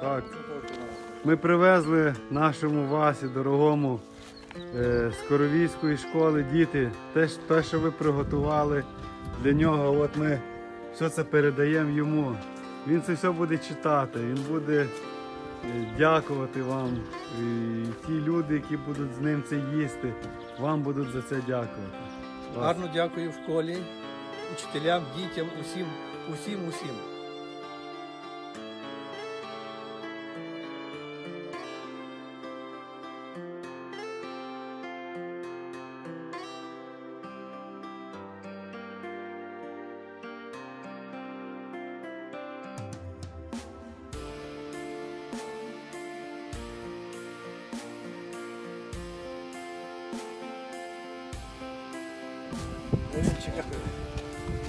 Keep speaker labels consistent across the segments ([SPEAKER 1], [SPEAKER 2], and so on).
[SPEAKER 1] Так. Ми привезли нашому Васі, дорогому е, з Коровійської школи діти. Те, що ви приготували для нього, от ми все це передаємо йому. Він це все буде читати, він буде е, дякувати вам. І ті люди, які будуть з ним це їсти, вам будуть за це дякувати.
[SPEAKER 2] Гарно дякую в школі, учителям, дітям, усім, усім, усім.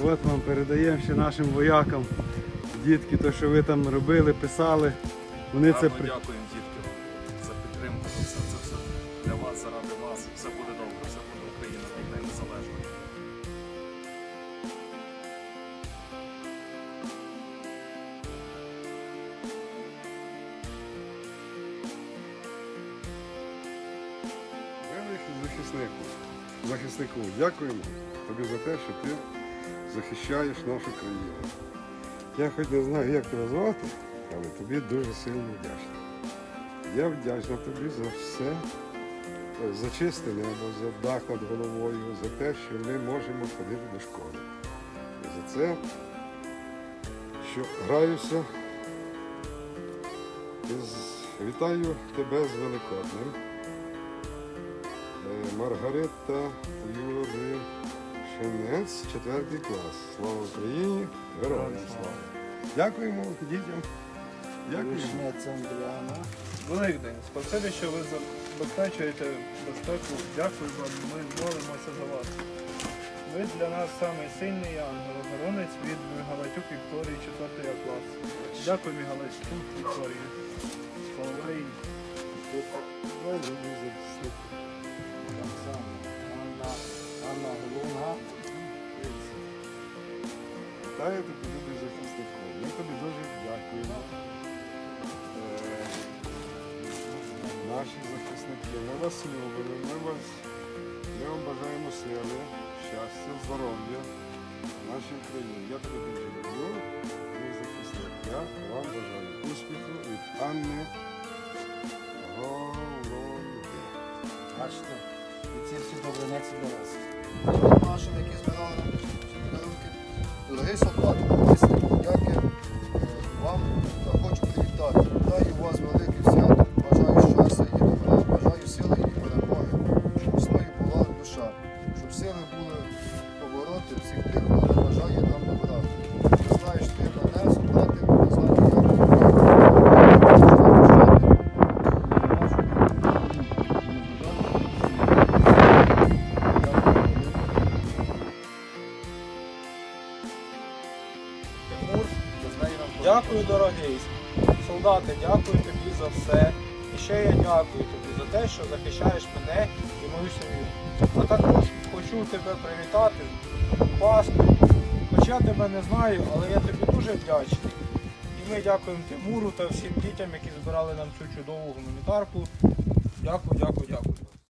[SPEAKER 1] От вам передаємо ще нашим воякам. Дітки, то, що ви там робили, писали. Вони це
[SPEAKER 3] Гарно дякуємо, дітки, за підтримку, за все. Це все для вас, заради вас. Все буде добре, все буде Україна, вільна і незалежна.
[SPEAKER 4] Великий захиснику, захиснику, дякуємо тобі за те, що ти захищаєш нашу країну. Я хоч не знаю, як тебе звати, але тобі дуже сильно вдячний. Я вдячна тобі за все, за чисте небо, за дах над головою, за те, що ми можемо ходити до школи. За це, що граюся. І Вітаю тебе з Великоднем. Е, Маргарита Юрий Шенець, четвертий клас. Слава Україні! Героям слава! Дякуємо дітям. Дякуємо.
[SPEAKER 5] Великдень. Спасибі, що ви забезпечуєте безпеку. Дякую вам. Ми молимося за вас. Ви для нас самий сильний ангел-охоронець від Мігалатюк Вікторії 4 клас. Дякую, Мігалатюк Вікторії. Слава Україні.
[SPEAKER 4] Вітаю тобі, любий захиснику. Ми тобі дуже дякуємо. Е, Наші захисники, ми вас любимо, ми, вас, вам бажаємо сили, щастя, здоров'я в нашій країні. Я тебе дуже люблю, мій захисник. Я вам бажаю успіху від Анни Голови.
[SPEAKER 6] Бачите, і ці всі добриниці для вас. Дорогий солдат, після подяки вам хочу привітати. Вітаю вас велике свято. Бажаю щастя і добра, бажаю сили і перемоги, щоб весною була душа, щоб сили були побороти всіх тих, хто бажає нам добра.
[SPEAKER 5] Дякую, дорогий. Солдати, дякую тобі за все. І ще я дякую тобі за те, що захищаєш мене і мою сім'ю. А також хочу тебе привітати у Пасху. Хоч я тебе не знаю, але я тобі дуже вдячний. І ми дякуємо Тимуру та всім дітям, які збирали нам цю чудову гуманітарку. Дякую, дякую, дякую.